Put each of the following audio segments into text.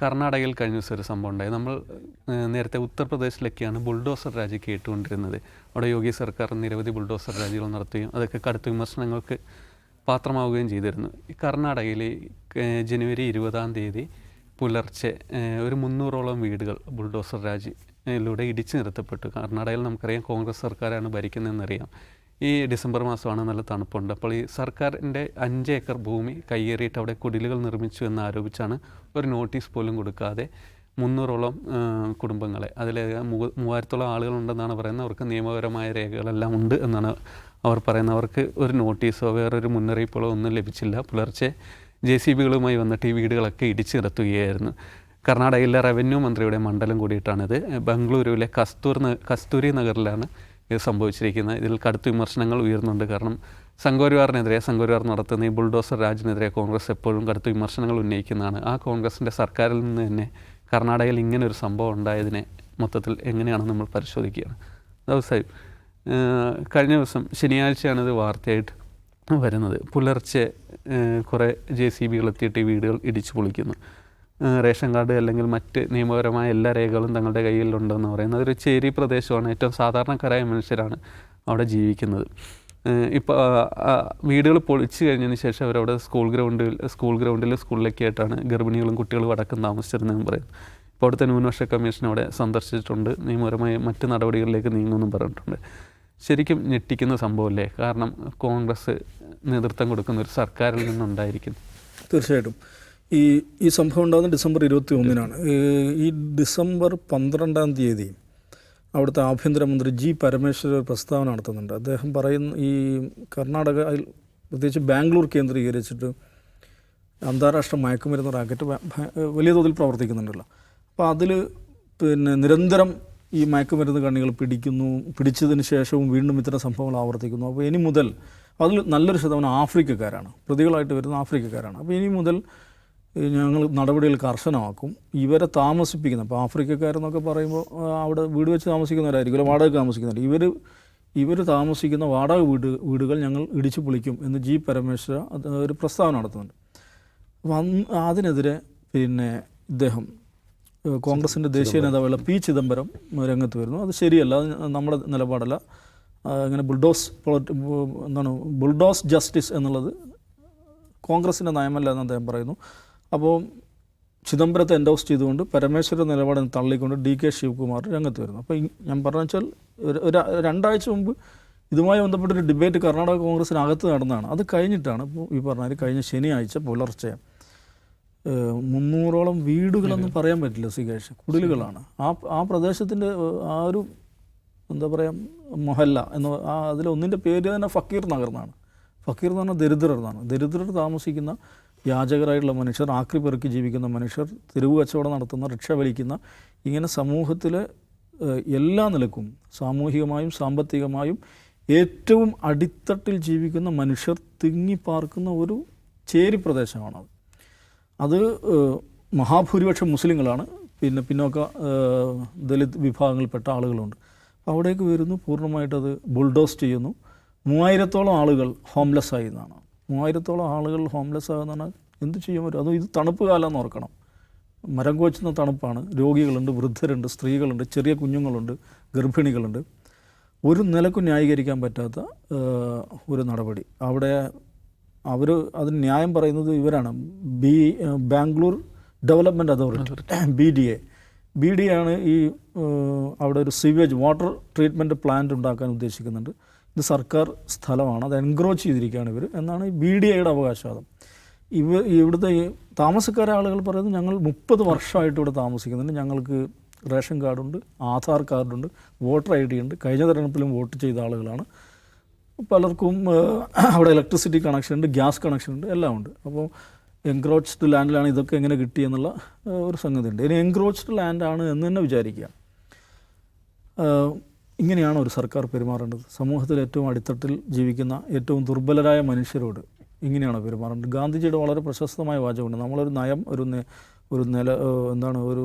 കർണാടകയിൽ കഴിഞ്ഞ ദിവസം ഒരു സംഭവം ഉണ്ടായി. നമ്മൾ നേരത്തെ ഉത്തർപ്രദേശിലൊക്കെയാണ് ബുൾഡോസർ രാജ് കേട്ടുകൊണ്ടിരുന്നത്. അവിടെ യോഗി സർക്കാർ നിരവധി ബുൾഡോസർ രാജികൾ നടത്തുകയും അതൊക്കെ കടുത്ത വിമർശനങ്ങൾക്ക് പാത്രമാവുകയും ചെയ്തിരുന്നു. കർണാടകയിൽ ജനുവരി ഇരുപതാം തീയതി പുലർച്ചെ ഒരു മുന്നൂറോളം വീടുകൾ ബുൾഡോസർ രാജിലൂടെ ഇടിച്ചു നിർത്തപ്പെട്ടു. കർണാടകയിൽ നമുക്കറിയാം കോൺഗ്രസ് സർക്കാരാണ് ഭരിക്കുന്നതെന്നറിയാം. ഈ ഡിസംബർ മാസമാണ് നല്ല തണുപ്പുണ്ട്. അപ്പോൾ ഈ സർക്കാരിന്റെ അഞ്ച് ഏക്കർ ഭൂമി കയ്യേറിയിട്ട് അവിടെ കുടിലുകൾ നിർമ്മിച്ചു എന്ന് ആരോപിച്ചാണ് ഒരു നോട്ടീസ് പോലും കൊടുക്കാതെ മുന്നൂറോളം കുടുംബങ്ങളെ അതിൽ മൂവായിരത്തോളം ആളുകളുണ്ടെന്നാണ് പറയുന്നത്. അവർക്ക് നിയമപരമായ രേഖകളെല്ലാം ഉണ്ട് എന്നാണ് അവർ പറയുന്നത്. അവർക്ക് ഒരു നോട്ടീസോ വേറൊരു മുന്നറിയിപ്പുകളോ ഒന്നും ലഭിച്ചില്ല. പുലർച്ചെ ജെ സി ബികളുമായി വന്നിട്ട് ഈ വീടുകളൊക്കെ ഇടിച്ചു കർണാടകയിലെ റവന്യൂ മന്ത്രിയുടെ മണ്ഡലം കൂടിയിട്ടാണിത്. ബംഗളൂരുവിലെ കസ്തൂർ കസ്തൂരി നഗറിലാണ് ഇത് സംഭവിച്ചിരിക്കുന്നത് ഇതിൽ കടുത്ത വിമർശനങ്ങൾ ഉയരുന്നുണ്ട് കാരണം സംഘപരിവാറിനെതിരെ സംഘപരിവാർ നടത്തുന്ന ഈ ബുൾഡോസർ രാജിനെതിരെ കോൺഗ്രസ് എപ്പോഴും കടുത്ത വിമർശനങ്ങൾ ഉന്നയിക്കുന്നതാണ്. ആ കോൺഗ്രസിന്റെ സർക്കാരിൽ നിന്ന് തന്നെ കർണാടകയിൽ ഇങ്ങനെ ഒരു സംഭവം ഉണ്ടായതിനെ മൊത്തത്തിൽ എങ്ങനെയാണ് നമ്മൾ പരിശോധിക്കുകയാണ്. ദിവസമായും കഴിഞ്ഞ ദിവസം ശനിയാഴ്ചയാണ് ഇത് വാർത്തയായിട്ട് വരുന്നത്. പുലർച്ചെ കുറേ ജെ സി ബികൾ എത്തിയിട്ട് ഈ വീടുകൾ ഇടിച്ചു പൊളിക്കുന്നു. റേഷൻ കാർഡ് അല്ലെങ്കിൽ മറ്റ് നിയമപരമായ എല്ലാ രേഖകളും തങ്ങളുടെ കയ്യിലുണ്ടെന്ന് പറയുന്നത് അതൊരു ചേരി പ്രദേശമാണ്. ഏറ്റവും സാധാരണക്കാരായ മനുഷ്യരാണ് അവിടെ ജീവിക്കുന്നത്. ഇപ്പോൾ വീടുകൾ പൊളിച്ചു കഴിഞ്ഞതിന് ശേഷം അവരവിടെ സ്കൂൾ ഗ്രൗണ്ടിൽ സ്കൂൾ ഗ്രൗണ്ടിൽ സ്കൂളിലൊക്കെ ആയിട്ടാണ് ഗർഭിണികളും കുട്ടികളും അടക്കം താമസിച്ചിരുന്നതെന്ന് പറയുന്നു. ഇപ്പോൾ അവിടുത്തെ ന്യൂനപക്ഷ കമ്മീഷൻ അവിടെ സന്ദർശിച്ചിട്ടുണ്ട്. നിയമപരമായ മറ്റ് നടപടികളിലേക്ക് നീങ്ങുമെന്നും പറഞ്ഞിട്ടുണ്ട്. ശരിക്കും ഞെട്ടിക്കുന്ന സംഭവമല്ലേ? കാരണം കോൺഗ്രസ് നേതൃത്വം കൊടുക്കുന്ന ഒരു സർക്കാരിൽ നിന്നുണ്ടായിരിക്കുന്നു. തീർച്ചയായിട്ടും. ഈ ഈ സംഭവം ഉണ്ടാകുന്നത് ഡിസംബർ ഇരുപത്തി ഒന്നിനാണ് ഈ ഡിസംബർ പന്ത്രണ്ടാം തീയതി അവിടുത്തെ ആഭ്യന്തരമന്ത്രി ജി പരമേശ്വര ഒരു പ്രസ്താവന നടത്തുന്നുണ്ട്. അദ്ദേഹം പറയുന്ന ഈ കർണാടകയിൽ പ്രത്യേകിച്ച് ബാംഗ്ലൂർ കേന്ദ്രീകരിച്ചിട്ട് അന്താരാഷ്ട്ര മയക്കുമരുന്ന് റാക്കറ്റ് വലിയ തോതിൽ പ്രവർത്തിക്കുന്നുണ്ടല്ലോ. അപ്പോൾ അതിൽ പിന്നെ നിരന്തരം ഈ മയക്കുമരുന്ന് കണ്ണികൾ പിടിക്കുന്നു പിടിച്ചതിന് ശേഷവും വീണ്ടും ഇത്തരം സംഭവങ്ങൾ ആവർത്തിക്കുന്നു. അപ്പോൾ ഇനി മുതൽ അതിൽ നല്ലൊരു ശതമാനം ആഫ്രിക്കക്കാരാണ്. പ്രതികളായിട്ട് വരുന്ന ആഫ്രിക്കക്കാരാണ്. അപ്പോൾ ഇനി മുതൽ ഞങ്ങൾ നടപടികൾ കർശനമാക്കും. ഇവരെ താമസിപ്പിക്കുന്ന ഇപ്പോൾ ആഫ്രിക്കക്കാരെന്നൊക്കെ പറയുമ്പോൾ അവിടെ വീട് വെച്ച് താമസിക്കുന്നവരായിരിക്കും വാടക താമസിക്കുന്നവർ ഇവർ ഇവർ താമസിക്കുന്ന വാടക വീട് വീടുകൾ ഞങ്ങൾ ഇടിച്ചു പൊളിക്കും എന്ന് ജി പരമേശ്വര ഒരു പ്രസ്താവന നടത്തുന്നുണ്ട്. അപ്പം അന്ന് അതിനെതിരെ പിന്നെ ഇദ്ദേഹം കോൺഗ്രസിന്റെ ദേശീയ നേതാവുള്ള പി ചിദംബരം രംഗത്ത് വരുന്നു. അത് ശരിയല്ല അത് നമ്മുടെ നിലപാടല്ല. ഇങ്ങനെ ബുൾഡോസ് പൊളിറ്റി എന്താണ് ബുൾഡോസ് ജസ്റ്റിസ് എന്നുള്ളത് കോൺഗ്രസിന്റെ നയമല്ല എന്ന് അദ്ദേഹം പറയുന്നു. അപ്പോൾ ചിദംബരത്തെ എൻഡോസ് ചെയ്തുകൊണ്ട് പരമേശ്വര നിലപാടിനെ തള്ളിക്കൊണ്ട് ഡി കെ ശിവകുമാർ രംഗത്ത് വരുന്നു. അപ്പോൾ ഞാൻ പറഞ്ഞു വെച്ചാൽ ഒരു രണ്ടാഴ്ച മുമ്പ് ഇതുമായി ബന്ധപ്പെട്ടൊരു ഡിബേറ്റ് കർണാടക കോൺഗ്രസിനകത്ത് നടന്നതാണ്. അത് കഴിഞ്ഞിട്ടാണ് ഇപ്പോൾ ഈ പറഞ്ഞാൽ കഴിഞ്ഞ ശനിയാഴ്ച പുലർച്ചെ മുന്നൂറോളം വീടുകളൊന്നും പറയാൻ പറ്റില്ല സികേഷ് കുടിലുകളാണ്. ആ ആ പ്രദേശത്തിന്റെ ആ ഒരു എന്താ പറയുക മൊഹല്ല എന്ന് ആ അതിലൊന്നിന്റെ പേര് തന്നെ ഫക്കീർ നഗർ എന്നാണ്. ഫക്കീർ എന്ന് പറഞ്ഞാൽ ദരിദ്രർ എന്നാണ്. ദരിദ്രർ താമസിക്കുന്ന യാചകരായിട്ടുള്ള മനുഷ്യർ ആക്രി പെറുക്കി ജീവിക്കുന്ന മനുഷ്യർ തെരുവ് കച്ചവടം നടത്തുന്ന റിക്ഷ വലിക്കുന്ന ഇങ്ങനെ സമൂഹത്തിലെ എല്ലാ നിലക്കും സാമൂഹികമായും സാമ്പത്തികമായും ഏറ്റവും അടിത്തട്ടിൽ ജീവിക്കുന്ന മനുഷ്യർ തിങ്ങിപ്പാർക്കുന്ന ഒരു ചേരി പ്രദേശമാണത് അത് മഹാഭൂരിപക്ഷം മുസ്ലിങ്ങളാണ്. പിന്നെ പിന്നോക്ക ദലിത് വിഭാഗങ്ങളിൽപ്പെട്ട ആളുകളുണ്ട്. അപ്പോൾ അവിടേക്ക് വരുന്നു പൂർണമായിട്ടത് ബുൾഡോസ് ചെയ്യുന്നു. മൂവായിരത്തോളം ആളുകൾ ഹോംലെസ് ആയി എന്നാണ്. മൂവായിരത്തോളം ആളുകൾ ഹോംലെസ് ആകുന്നതാണ്. എന്ത് ചെയ്യാൻ പറ്റും അതും ഇത് തണുപ്പ് കാലം എന്ന് ഓർക്കണം. മരം കോച്ചുന്ന തണുപ്പാണ്. രോഗികളുണ്ട് വൃദ്ധരുണ്ട് സ്ത്രീകളുണ്ട് ചെറിയ കുഞ്ഞുങ്ങളുണ്ട് ഗർഭിണികളുണ്ട്. ഒരു നിലക്കും ന്യായീകരിക്കാൻ പറ്റാത്ത ഒരു നടപടി. അവിടെ അവർ അതിന് ന്യായം പറയുന്നത് ഇവരാണ്. B Bangalore development authority B D A. B D ആണ് ഈ അവിടെ ഒരു സിവേജ് വാട്ടർ ട്രീറ്റ്മെന്റ് പ്ലാന്റ് ഉണ്ടാക്കാൻ ഉദ്ദേശിക്കുന്നുണ്ട്. ഇത് സർക്കാർ സ്ഥലമാണ്. അത് എൻക്രോച്ച് ചെയ്തിരിക്കുകയാണ് ഇവർ എന്നാണ് ബി ഡി എയുടെ അവകാശവാദം. ഇവ ഇവിടുത്തെ ഈ താമസക്കാരായ ആളുകൾ പറയുന്നത് ഞങ്ങൾ മുപ്പത് വർഷമായിട്ട് ഇവിടെ താമസിക്കുന്നുണ്ട്. ഞങ്ങൾക്ക് റേഷൻ കാർഡുണ്ട് ആധാർ കാർഡുണ്ട് വോട്ടർ ഐ ഡി ഉണ്ട്. കഴിഞ്ഞ തെരഞ്ഞെടുപ്പിലും വോട്ട് ചെയ്ത ആളുകളാണ്. പലർക്കും അവിടെ ഇലക്ട്രിസിറ്റി കണക്ഷൻ ഉണ്ട് ഗ്യാസ് കണക്ഷൻ ഉണ്ട് എല്ലാം ഉണ്ട്. അപ്പോൾ എൻക്രോച്ച്ഡ് ലാൻഡിലാണ് ഇതൊക്കെ എങ്ങനെ കിട്ടിയെന്നുള്ള ഒരു സംഗതി ഉണ്ട് ഇനി എൻക്രോച്ച്ഡ് ലാൻഡാണ് എന്ന് തന്നെ വിചാരിക്കുക. ഇങ്ങനെയാണ് ഒരു സർക്കാർ പെരുമാറേണ്ടത്. സമൂഹത്തിൽ ഏറ്റവും അടിത്തട്ടിൽ ജീവിക്കുന്ന ഏറ്റവും ദുർബലരായ മനുഷ്യരോട് ഇങ്ങനെയാണ് പെരുമാറേണ്ടത്. ഗാന്ധിജിയുടെ വളരെ പ്രശസ്തമായ വാചകമുണ്ട്. നമ്മളൊരു നയം ഒരു ഒരു നില എന്താണ് ഒരു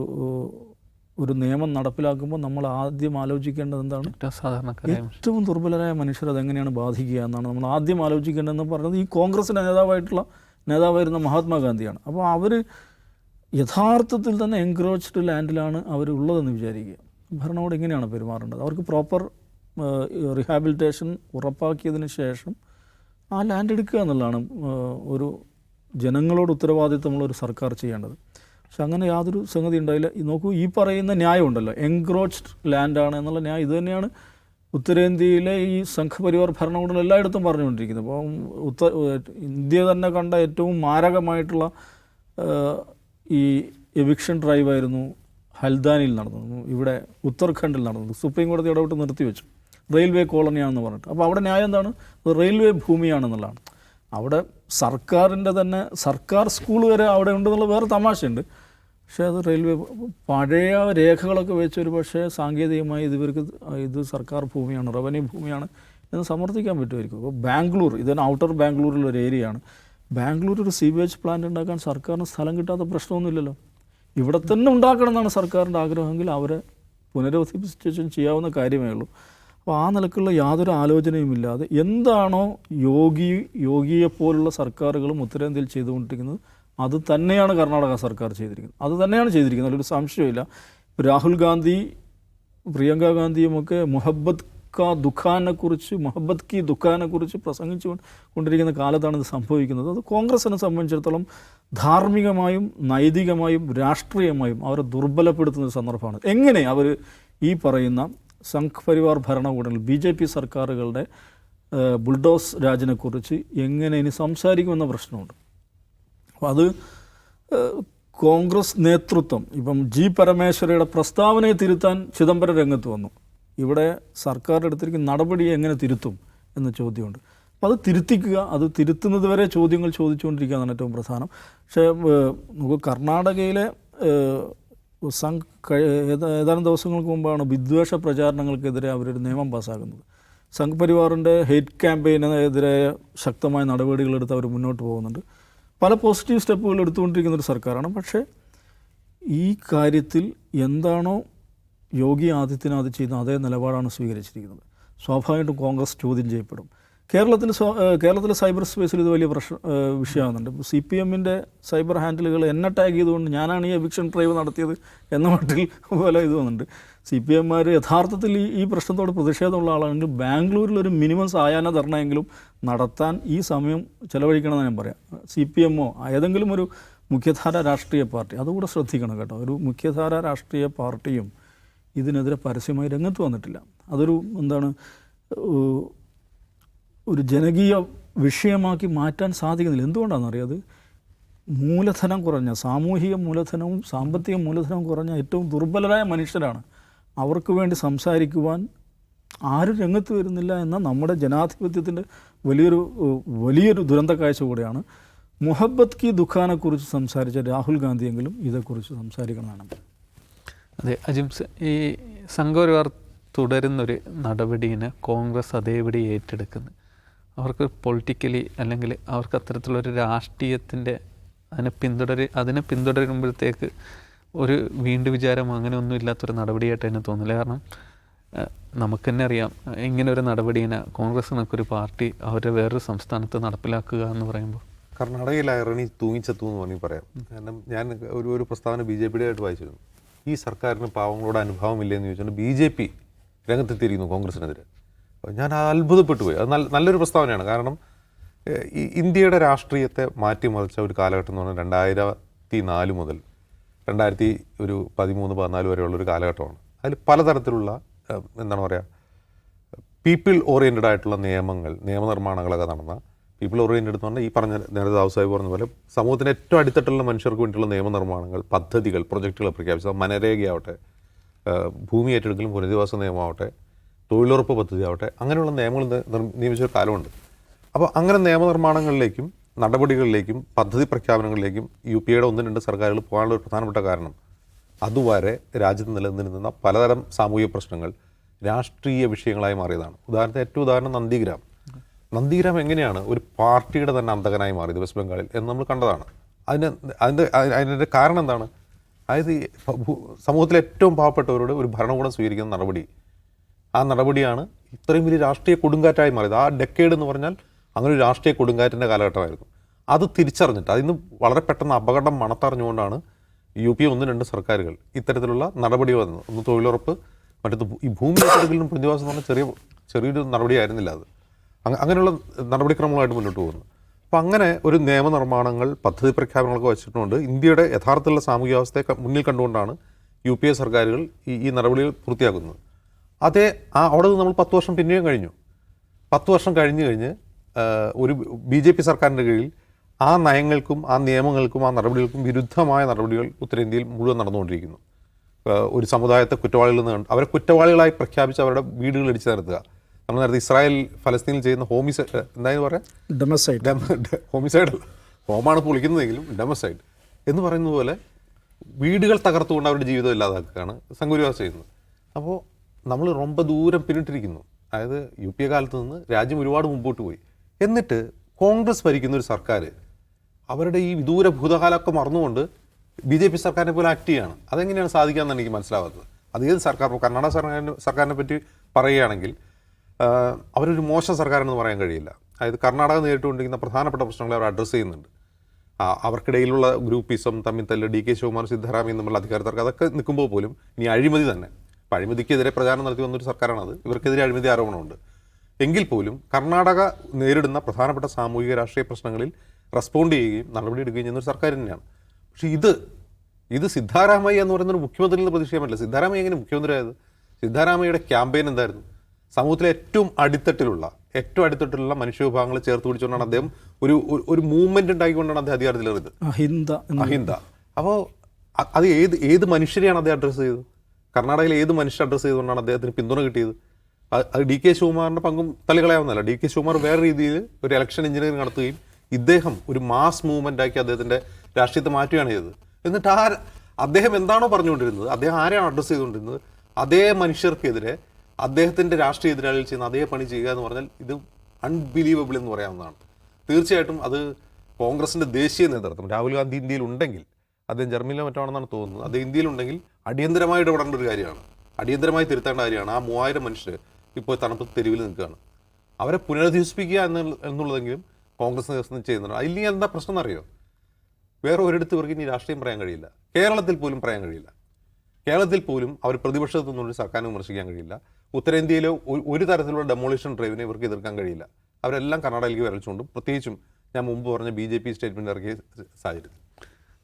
ഒരു നിയമം നടപ്പിലാക്കുമ്പോൾ നമ്മൾ ആദ്യം ആലോചിക്കേണ്ടത് എന്താണ്? ഏറ്റവും ദുർബലരായ മനുഷ്യർ അതെങ്ങനെയാണ് ബാധിക്കുക എന്നാണ് നമ്മൾ ആദ്യം ആലോചിക്കേണ്ടതെന്ന് പറയുന്നത്. ഈ കോൺഗ്രസിന്റെ നേതാവായിട്ടുള്ള നേതാവായിരുന്ന മഹാത്മാഗാന്ധിയാണ്. അപ്പോൾ അവർ യഥാർത്ഥത്തിൽ തന്നെ എൻക്രോച്ച്ഡ് ലാൻഡിലാണ് അവരുള്ളതെന്ന് വിചാരിക്കുക. ഭരണകൂടം എങ്ങനെയാണ് പെരുമാറേണ്ടത്. അവർക്ക് പ്രോപ്പർ റിഹാബിലിറ്റേഷൻ ഉറപ്പാക്കിയതിന് ശേഷം ആ ലാൻഡ് എടുക്കുക എന്നുള്ളതാണ് ഒരു ജനങ്ങളോട് ഉത്തരവാദിത്തമുള്ള ഒരു സർക്കാർ ചെയ്യേണ്ടത്. പക്ഷെ അങ്ങനെ യാതൊരു സംഗതി ഉണ്ടായില്ല. നോക്കൂ ഈ പറയുന്ന ന്യായം ഉണ്ടല്ലോ. എൻക്രോച്ച്ഡ് ലാൻഡാണ് എന്നുള്ള ന്യായം. ഇത് തന്നെയാണ് ഉത്തരേന്ത്യയിലെ ഈ സംഘപരിവാർ ഭരണകൂടം എല്ലായിടത്തും പറഞ്ഞുകൊണ്ടിരിക്കുന്നത്. അപ്പം ഉത്ത ഇന്ത്യ തന്നെ കണ്ട ഏറ്റവും മാരകമായിട്ടുള്ള ഈ എവിക്ഷൻ ഡ്രൈവായിരുന്നു ഹൽദാനിൽ നടന്നു. ഇവിടെ ഉത്തർഖണ്ഡിൽ നടന്നത് സുപ്രീം കോടതി ഇടപെട്ട് നിർത്തിവെച്ചു. റെയിൽവേ കോളനിയാണെന്ന് പറഞ്ഞിട്ട്. അപ്പോൾ അവിടെ ന്യായം എന്താണ്? റെയിൽവേ ഭൂമിയാണെന്നുള്ളതാണ്. അവിടെ സർക്കാരിന്റെ തന്നെ സർക്കാർ സ്കൂൾ വരെ അവിടെ ഉണ്ടെന്നുള്ള വേറെ തമാശയുണ്ട്. പക്ഷേ അത് റെയിൽവേ പഴയ രേഖകളൊക്കെ വെച്ച് ഒരു പക്ഷേ സാങ്കേതികമായി ഇത് ഇവർക്ക് ഇത് സർക്കാർ ഭൂമിയാണ് റവന്യൂ ഭൂമിയാണ് എന്ന് സമർത്ഥിക്കാൻ പറ്റുമായിരിക്കും. അപ്പോൾ ബാംഗ്ലൂർ ഇതിന് ഔട്ടർ ബാംഗ്ലൂരിലുള്ള ഒരു ഏരിയയാണ്. ബാംഗ്ലൂർ ഒരു സീവേജ് പ്ലാന്റ് ഉണ്ടാക്കാൻ സർക്കാരിന് സ്ഥലം കിട്ടാത്ത പ്രശ്നമൊന്നുമില്ലല്ലോ. ഇവിടെ തന്നെ ഉണ്ടാക്കണം എന്നാണ് സർക്കാരിന്റെ ആഗ്രഹമെങ്കിൽ അവരെ പുനരധിവസിച്ചും ചെയ്യാവുന്ന കാര്യമേ ഉള്ളൂ. അപ്പോൾ ആ നിലക്കുള്ള യാതൊരു ആലോചനയും ഇല്ലാതെ എന്താണോ യോഗി യോഗിയെപ്പോലുള്ള സർക്കാരുകളും ഉത്തരേന്ത്യയിൽ ചെയ്തുകൊണ്ടിരിക്കുന്നത് അത് തന്നെയാണ് കർണാടക സർക്കാർ ചെയ്തിരിക്കുന്നത്. അത് തന്നെയാണ് ചെയ്തിരിക്കുന്നത്. അതിലൊരു സംശയമില്ല രാഹുൽ ഗാന്ധി പ്രിയങ്ക ഗാന്ധിയുമൊക്കെ മുഹബത്ത് കാ ദുഃഖാനെക്കുറിച്ച് മുഹബത്ത് കി ദുഃഖാനെക്കുറിച്ച് പ്രസംഗിച്ചു കൊണ്ട് കൊണ്ടിരിക്കുന്ന കാലത്താണ് ഇത് സംഭവിക്കുന്നത്. അത് കോൺഗ്രസിനെ സംബന്ധിച്ചിടത്തോളം ധാർമ്മികമായും നൈതികമായും രാഷ്ട്രീയമായും അവരെ ദുർബലപ്പെടുത്തുന്ന ഒരു സന്ദർഭമാണ്. എങ്ങനെ അവർ ഈ പറയുന്ന സംഘ് പരിവാർ ഭരണകൂടങ്ങൾ ബി ജെ പി സർക്കാരുകളുടെ ബുൾഡോസ് രാജിനെക്കുറിച്ച് എങ്ങനെ ഇനി സംസാരിക്കുമെന്ന പ്രശ്നമുണ്ട്. അപ്പോൾ അത് കോൺഗ്രസ് നേതൃത്വം ഇപ്പം ജി പരമേശ്വരയുടെ പ്രസ്താവനയെ തിരുത്താൻ ചിദംബരം രംഗത്ത് വന്നു. ഇവിടെ സർക്കാർ എടുത്തിരിക്കുന്ന നടപടി എങ്ങനെ തിരുത്തും എന്ന ചോദ്യമുണ്ട്. അപ്പോൾ അത് തിരുത്തിക്കുക അത് തിരുത്തുന്നത് വരെ ചോദ്യങ്ങൾ ചോദിച്ചുകൊണ്ടിരിക്കുകയാണ് ഏറ്റവും പ്രധാനം. പക്ഷേ നമുക്ക് കർണാടകയിലെ സംഘ് ഏതാനും ദിവസങ്ങൾക്ക് മുമ്പാണ് വിദ്വേഷ പ്രചാരണങ്ങൾക്കെതിരെ അവരൊരു നിയമം പാസ്സാക്കുന്നത് സംഘ് പരിവാറിന്റെ ഹെയ്റ്റ് ക്യാമ്പയിനെതിരെ ശക്തമായ നടപടികളെടുത്ത് അവർ മുന്നോട്ട് പോകുന്നുണ്ട്. പല പോസിറ്റീവ് സ്റ്റെപ്പുകൾ എടുത്തുകൊണ്ടിരിക്കുന്ന ഒരു സർക്കാരാണ്. പക്ഷേ ഈ കാര്യത്തിൽ എന്താണോ യോഗി ആദിത്യനാഥ് ചെയ്യുന്ന അതേ നിലപാടാണ് സ്വീകരിച്ചിരിക്കുന്നത്. സ്വാഭാവികമായിട്ടും കോൺഗ്രസ് ചോദ്യം ചെയ്യപ്പെടും. കേരളത്തിൽ കേരളത്തിലെ സൈബർ സ്പേസിൽ ഇത് വലിയ പ്രശ്ന വിഷയമാകുന്നുണ്ട്. സി പി എമ്മിന്റെ സൈബർ ഹാൻഡിലുകൾ എന്നെ ടാഗ് ചെയ്തുകൊണ്ട് ഞാനാണ് ഈ എവിക്ഷൻ ഡ്രൈവ് നടത്തിയത് എന്ന മട്ടിൽ പോലെ ഇത് വന്നിട്ടുണ്ട്. സി പി എമ്മാർ യഥാർത്ഥത്തിൽ ഈ ഈ പ്രശ്നത്തോട് പ്രതിഷേധമുള്ള ആളാണെങ്കിൽ ബാംഗ്ലൂരിൽ ഒരു മിനിമം സായാഹ്ന ധർണയെങ്കിലും നടത്താൻ ഈ സമയം ചെലവഴിക്കണമെന്ന് ഞാൻ പറയാം. സി പി എമ്മോ ഏതെങ്കിലും ഒരു മുഖ്യധാര രാഷ്ട്രീയ പാർട്ടി അതുകൂടെ ശ്രദ്ധിക്കണം കേട്ടോ. ഒരു മുഖ്യധാര രാഷ്ട്രീയ പാർട്ടിയും ഇതിനെതിരെ പരസ്യമായി രംഗത്ത് വന്നിട്ടില്ല. അതൊരു എന്താണ് ഒരു ജനകീയ വിഷയമാക്കി മാറ്റാൻ സാധിക്കുന്നില്ല. എന്തുകൊണ്ടാണെന്നറിയാം അറിയാതെ മൂലധനം കുറഞ്ഞ സാമൂഹിക മൂലധനവും സാമ്പത്തിക മൂലധനവും കുറഞ്ഞ ഏറ്റവും ദുർബലരായ മനുഷ്യരാണ്. അവർക്ക് വേണ്ടി സംസാരിക്കുവാൻ ആരും രംഗത്ത് വരുന്നില്ല എന്ന നമ്മുടെ ജനാധിപത്യത്തിന്റെ വലിയൊരു വലിയൊരു ദുരന്ത കാഴ്ച കൂടെയാണ് മുഹബത്ത് കി ദുഃഖാനെക്കുറിച്ച് സംസാരിച്ച രാഹുൽ ഗാന്ധിയെങ്കിലും ഇതേക്കുറിച്ച് സംസാരിക്കണമെന്നാണ്. അതെ അജിംസ് ഈ സംഘപരിവാർ തുടരുന്നൊരു നടപടിനെ കോൺഗ്രസ് അതേപടി ഏറ്റെടുക്കുന്നു അവർക്ക് പൊളിറ്റിക്കലി അല്ലെങ്കിൽ അവർക്ക് അത്തരത്തിലുള്ളൊരു രാഷ്ട്രീയത്തിന്റെ അതിനെ പിന്തുടര അതിനെ പിന്തുടരുമ്പോഴത്തേക്ക് ഒരു വീണ്ടു വിചാരം അങ്ങനെ ഒന്നും ഇല്ലാത്തൊരു നടപടിയായിട്ട് തന്നെ തോന്നില്ല. കാരണം നമുക്ക് തന്നെ അറിയാം ഇങ്ങനെ ഒരു നടപടീനെ കോൺഗ്രസ് എന്നൊക്കെ പാർട്ടി അവരുടെ വേറൊരു സംസ്ഥാനത്ത് നടപ്പിലാക്കുക എന്ന് പറയുമ്പോൾ. കർണാടകയിൽ ഇറങ്ങി തൂങ്ങിച്ചെത്തു എന്ന് വേണമെങ്കിൽ പറയാം. കാരണം ഞാൻ ഒരു ഒരു പ്രസ്താവന ബി ജെ പിയുടെ ആയിട്ട് വായിച്ചിരുന്നു. ഈ സർക്കാരിന് പാവങ്ങളോട് അനുഭവമില്ല എന്ന് ചോദിച്ചുകൊണ്ട് ബി ജെ പി രംഗത്തെത്തിയിരിക്കുന്നു കോൺഗ്രസിനെതിരെ. ഞാൻ അത്ഭുതപ്പെട്ടു പോയി. അത് നല്ല നല്ലൊരു പ്രസ്താവനയാണ്. കാരണം ഈ ഇന്ത്യയുടെ രാഷ്ട്രീയത്തെ മാറ്റിമറിച്ച ഒരു കാലഘട്ടം എന്ന് പറഞ്ഞാൽ രണ്ടായിരത്തി നാല് മുതൽ രണ്ടായിരത്തി ഒരു പതിമൂന്ന് പതിനാല് വരെയുള്ള ഒരു കാലഘട്ടമാണ്. അതിൽ പലതരത്തിലുള്ള എന്താണ് പറയുക പീപ്പിൾ ഓറിയന്റഡ് ആയിട്ടുള്ള നിയമങ്ങൾ നിയമനിർമ്മാണങ്ങളൊക്കെ നടന്ന പീപ്പിൾ ഓറിയന്റഡ് എന്ന് പറഞ്ഞാൽ ഈ പറഞ്ഞ നേരത്തെ ദാവസായി പറഞ്ഞ പോലെ സമൂഹത്തിന് ഏറ്റവും അടിത്തട്ടുള്ള മനുഷ്യർക്ക് വേണ്ടിയുള്ള നിയമനിർമ്മാണങ്ങൾ പദ്ധതികൾ പ്രൊജക്റ്റുകൾ പ്രഖ്യാപിച്ചത് മനരേഖയാവട്ടെ ഭൂമി ഏറ്റെടുക്കലും പുനരധിവാസ നിയമമാവട്ടെ തൊഴിലുറപ്പ് പദ്ധതി ആവട്ടെ അങ്ങനെയുള്ള നിയമങ്ങൾ നിയമിച്ച ഒരു കാലമുണ്ട്. അപ്പോൾ അങ്ങനെ നിയമനിർമ്മാണങ്ങളിലേക്കും നടപടികളിലേക്കും പദ്ധതി പ്രഖ്യാപനങ്ങളിലേക്കും യു പി എയുടെ ഒന്ന് രണ്ട് സർക്കാരുകൾ പോകാനുള്ള ഒരു പ്രധാനപ്പെട്ട കാരണം അതുവരെ രാജ്യത്ത് നിലനിന്നിരുന്ന പലതരം സാമൂഹിക പ്രശ്നങ്ങൾ രാഷ്ട്രീയ വിഷയങ്ങളായി മാറിയതാണ്. ഉദാഹരണത്തിന് ഏറ്റവും ഉദാഹരണം നന്ദിഗ്രാം. നന്ദിഗ്രാം എങ്ങനെയാണ് ഒരു പാർട്ടിയുടെ തന്നെ അന്തകനായി മാറിയത് വെസ്റ്റ് ബംഗാളിൽ എന്ന് നമ്മൾ കണ്ടതാണ്. അതിന് അതിന്റെ അതിന്റെ കാരണം എന്താണ്? അതായത് സമൂഹത്തിലെ ഏറ്റവും പാവപ്പെട്ടവരോട് ഒരു ഭരണകൂടം സ്വീകരിക്കുന്ന നടപടി. ആ നടപടിയാണ് ഇത്രയും വലിയ രാഷ്ട്രീയ കൊടുങ്കാറ്റായി മാറിയത്. ആ ഡെക്കേഡ് എന്ന് പറഞ്ഞാൽ അങ്ങനെ ഒരു രാഷ്ട്രീയ കൊടുങ്കാറ്റിന്റെ കാലഘട്ടമായിരുന്നു. അത് തിരിച്ചറിഞ്ഞിട്ട് അതിന് വളരെ പെട്ടെന്ന് അപകടം മണത്തറിഞ്ഞുകൊണ്ടാണ് യു പി ഒന്ന് രണ്ട് സർക്കാരുകൾ ഇത്തരത്തിലുള്ള നടപടി വന്നത്. ഒന്ന് തൊഴിലുറപ്പ് മറ്റൊന്ന് ഈ ഭൂമി ഏറ്റെടുക്കലിനും പ്രതിവാസം എന്ന് പറഞ്ഞാൽ ചെറിയ ചെറിയൊരു നടപടിയായിരുന്നില്ല അത്. അങ്ങനെയുള്ള നടപടിക്രമങ്ങളായിട്ട് മുന്നോട്ട് പോകുന്നു. അപ്പം അങ്ങനെ ഒരു നിയമനിർമ്മാണങ്ങൾ പദ്ധതി പ്രഖ്യാപനങ്ങളൊക്കെ വെച്ചിട്ടുണ്ട്. ഇന്ത്യയുടെ യഥാർത്ഥത്തിലുള്ള സാമൂഹ്യ അവസ്ഥയെ മുന്നിൽ കണ്ടുകൊണ്ടാണ് യു പി എ സർക്കാരുകൾ ഈ ഈ നടപടികൾ പൂർത്തിയാക്കുന്നത്. അതേ ആ അവിടെ നിന്ന് നമ്മൾ പത്ത് വർഷം പിന്നെയും കഴിഞ്ഞു. പത്ത് വർഷം കഴിഞ്ഞ് കഴിഞ്ഞ് ഒരു ബി ജെ പി സർക്കാരിന്റെ കീഴിൽ ആ നയങ്ങൾക്കും ആ നിയമങ്ങൾക്കും ആ നടപടികൾക്കും വിരുദ്ധമായ നടപടികൾ ഉത്തരേന്ത്യയിൽ മുഴുവൻ നടന്നുകൊണ്ടിരിക്കുന്നു. ഒരു സമുദായത്തെ കുറ്റവാളികളിൽ നിന്ന് അവരെ കുറ്റവാളികളായി പ്രഖ്യാപിച്ച് അവരുടെ വീടുകൾ ഇടിച്ചു നമ്മൾ നേരത്തെ ഇസ്രായേൽ ഫലസ്തീനിൽ ചെയ്യുന്ന ഹോമിസൈഡ് എന്തായെന്ന് പറയാം ഡെമസൈഡ് ഹോമിസൈഡ് അല്ല. ഹോമാണ് പൊളിക്കുന്നതെങ്കിലും ഡെമസൈഡ് എന്ന് പറയുന്നത് പോലെ വീടുകൾ തകർത്തുകൊണ്ട് അവരുടെ ജീവിതം ഇല്ലാതാക്കുകയാണ് സംഘപരിവാസം ചെയ്യുന്നത്. അപ്പോൾ നമ്മൾ റൊമ്പ ദൂരം പിന്നിട്ടിരിക്കുന്നു. അതായത് യു പി എ കാലത്ത് നിന്ന് രാജ്യം ഒരുപാട് മുമ്പോട്ട് പോയി. എന്നിട്ട് കോൺഗ്രസ് ഭരിക്കുന്ന ഒരു സർക്കാർ അവരുടെ ഈ വിദൂര ഭൂതകാലമൊക്കെ മറന്നുകൊണ്ട് ബി ജെ പി സർക്കാരിനെ പോലെ ആക്ട് ചെയ്യാണ്. അതെങ്ങനെയാണ് സാധിക്കാമെന്നാണ് എനിക്ക് മനസ്സിലാവാത്തത്. അത് ഏത് സർക്കാർ? കർണാടക സർക്കാരിനെ സർക്കാരിനെ പറ്റി പറയുകയാണെങ്കിൽ അവരൊരു മോശം സർക്കാരെന്ന് പറയാൻ കഴിയില്ല. അതായത് കർണാടക നേരിട്ടുകൊണ്ടിരിക്കുന്ന പ്രധാനപ്പെട്ട പ്രശ്നങ്ങളെ അവർ അഡ്രസ്സ് ചെയ്യുന്നുണ്ട്. അവർക്കിടയിലുള്ള ഗ്രൂപ്പിസം തമ്മിൽ തല്ല് ഡി കെ ശിവകുമാർ സിദ്ധരാമയ്യ തമ്മിലുള്ള അധികാരത്തർക്ക് അതൊക്കെ നിൽക്കുമ്പോൾ പോലും ഇനി അഴിമതി തന്നെ. അപ്പം അഴിമതിക്കെതിരെ പ്രചാരണം നടത്തി വന്നൊരു സർക്കാരാണത്. ഇവർക്കെതിരെ അഴിമതി ആരോപണമുണ്ട്. എങ്കിൽ പോലും കർണാടക നേരിടുന്ന പ്രധാനപ്പെട്ട സാമൂഹിക രാഷ്ട്രീയ പ്രശ്നങ്ങളിൽ റെസ്പോണ്ട് ചെയ്യുകയും നടപടി എടുക്കുകയും ചെയ്യുന്ന ഒരു സർക്കാർ തന്നെയാണ്. പക്ഷേ ഇത് ഇത് സിദ്ധാരാമയ്യ എന്ന് പറയുന്ന ഒരു മുഖ്യമന്ത്രിയിൽ നിന്ന് പ്രതീക്ഷിക്കാൻ പറ്റില്ല സിദ്ധാരാമയ്യ എങ്ങനെ മുഖ്യമന്ത്രിയായത്? സിദ്ധാരാമയ്യയുടെ ക്യാമ്പയിൻ എന്തായിരുന്നു? സമൂഹത്തിലെ ഏറ്റവും അടിത്തട്ടിലുള്ള ഏറ്റവും അടിത്തട്ടിലുള്ള മനുഷ്യവിഭാഗങ്ങൾ ചേർത്ത് പിടിച്ചുകൊണ്ടാണ് അദ്ദേഹം ഒരു ഒരു- മൂവ്മെന്റ് ഉണ്ടാക്കിക്കൊണ്ടാണ് അദ്ദേഹം അധികാരത്തിലേറിയത് അഹിന്ദ അഹിന്ദ. അപ്പോൾ അത് ഏത് ഏത് മനുഷ്യരെയാണ് അദ്ദേഹം അഡ്രസ്സ് ചെയ്തത്? കർണാടകയിലെ ഏത് മനുഷ്യർ അഡ്രസ്സ് ചെയ്തുകൊണ്ടാണ് അദ്ദേഹത്തിന് പിന്തുണ കിട്ടിയത്? അത് അത് ഡി കെ ശിവകുമാറിന്റെ പങ്കും തള്ളികളയാവുന്നതല്ല ഡി കെ ശിവകുമാർ വേറെ രീതിയിൽ ഒരു ഇലക്ഷൻ എഞ്ചിനീയറിംഗ് നടത്തുകയും ഇദ്ദേഹം ഒരു മാസ് മൂവ്മെന്റ് ആക്കി അദ്ദേഹത്തിന്റെ രാഷ്ട്രീയത്തെ മാറ്റുകയാണ് ചെയ്തത്. എന്നിട്ട് ആ അദ്ദേഹം എന്താണോ പറഞ്ഞുകൊണ്ടിരുന്നത്? അദ്ദേഹം ആരെയാണ് അഡ്രസ്സ് ചെയ്തുകൊണ്ടിരുന്നത്? അതേ മനുഷ്യർക്കെതിരെ അദ്ദേഹത്തിന്റെ രാഷ്ട്രീയ എതിരാളികൾ ചെയ്യുന്ന അതേ പണി ചെയ്യുക എന്ന് പറഞ്ഞാൽ ഇത് അൺബിലീവബിൾ എന്ന് പറയാവുന്നതാണ്. തീർച്ചയായിട്ടും അത് കോൺഗ്രസിന്റെ ദേശീയ നേതൃത്വം രാഹുൽ ഗാന്ധി ഇന്ത്യയിൽ ഉണ്ടെങ്കിൽ അദ്ദേഹം ജർമ്മനിയിലോ മറ്റാണെന്നാണ് തോന്നുന്നത്. അദ്ദേഹം ഇന്ത്യയിലുണ്ടെങ്കിൽ അടിയന്തരമായി ഇടപെടേണ്ട ഒരു കാര്യമാണ്. അടിയന്തരമായി തിരുത്തേണ്ട കാര്യമാണ്. ആ മൂവായിരം മനുഷ്യർ ഇപ്പോൾ തണുപ്പ് തെരുവിൽ നിൽക്കുകയാണ്. അവരെ പുനരധിവസിപ്പിക്കുക എന്നുള്ള എന്നുള്ളതെങ്കിലും കോൺഗ്രസ് നേതൃത്വം ചെയ്യുന്നുണ്ട്. അതില്ലെങ്കിൽ എന്താ പ്രശ്നം എന്നറിയോ? വേറെ ഒരിടത്ത് ഇവർക്ക് ഇനി രാഷ്ട്രീയം പറയാൻ കഴിയില്ല. കേരളത്തിൽ പോലും പറയാൻ കഴിയില്ല. കേരളത്തിൽ പോലും അവർ പ്രതിപക്ഷത്തു നിന്നൊരു സർക്കാരിനെ വിമർശിക്കാൻ കഴിയില്ല. ഉത്തരേന്ത്യയിലെ ഒരു- ഒരു തരത്തിലുള്ള ഡെമോളിഷൻ ഡ്രൈവിനെ ഇവർക്ക് എതിർക്കാൻ കഴിയില്ല. അവരെല്ലാം കർണാടകയിലേക്ക് വരച്ചുകൊണ്ടും പ്രത്യേകിച്ചും ഞാൻ മുമ്പ് പറഞ്ഞ ബി ജെ പി സ്റ്റേറ്റ്മെന്റ് ഇറക്കിയ സാഹചര്യത്തിൽ.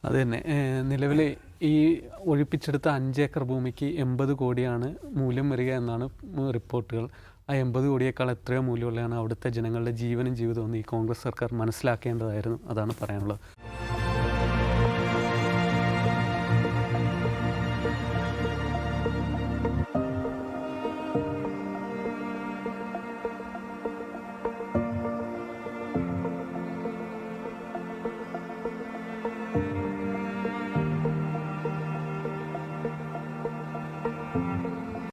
അത് തന്നെ. നിലവിൽ ഈ ഒഴിപ്പിച്ചെടുത്ത അഞ്ച് ഏക്കർ ഭൂമിക്ക് എൺപത് കോടിയാണ് മൂല്യം വരിക എന്നാണ് റിപ്പോർട്ടുകൾ. ആ എൺപത് കോടിയേക്കാൾ എത്രയോ മൂല്യമുള്ളതാണ് അവിടുത്തെ ജനങ്ങളുടെ ജീവനും ജീവിതവും ഈ കോൺഗ്രസ് സർക്കാർ മനസ്സിലാക്കേണ്ടതായിരുന്നു. അതാണ് പറയാനുള്ളത്.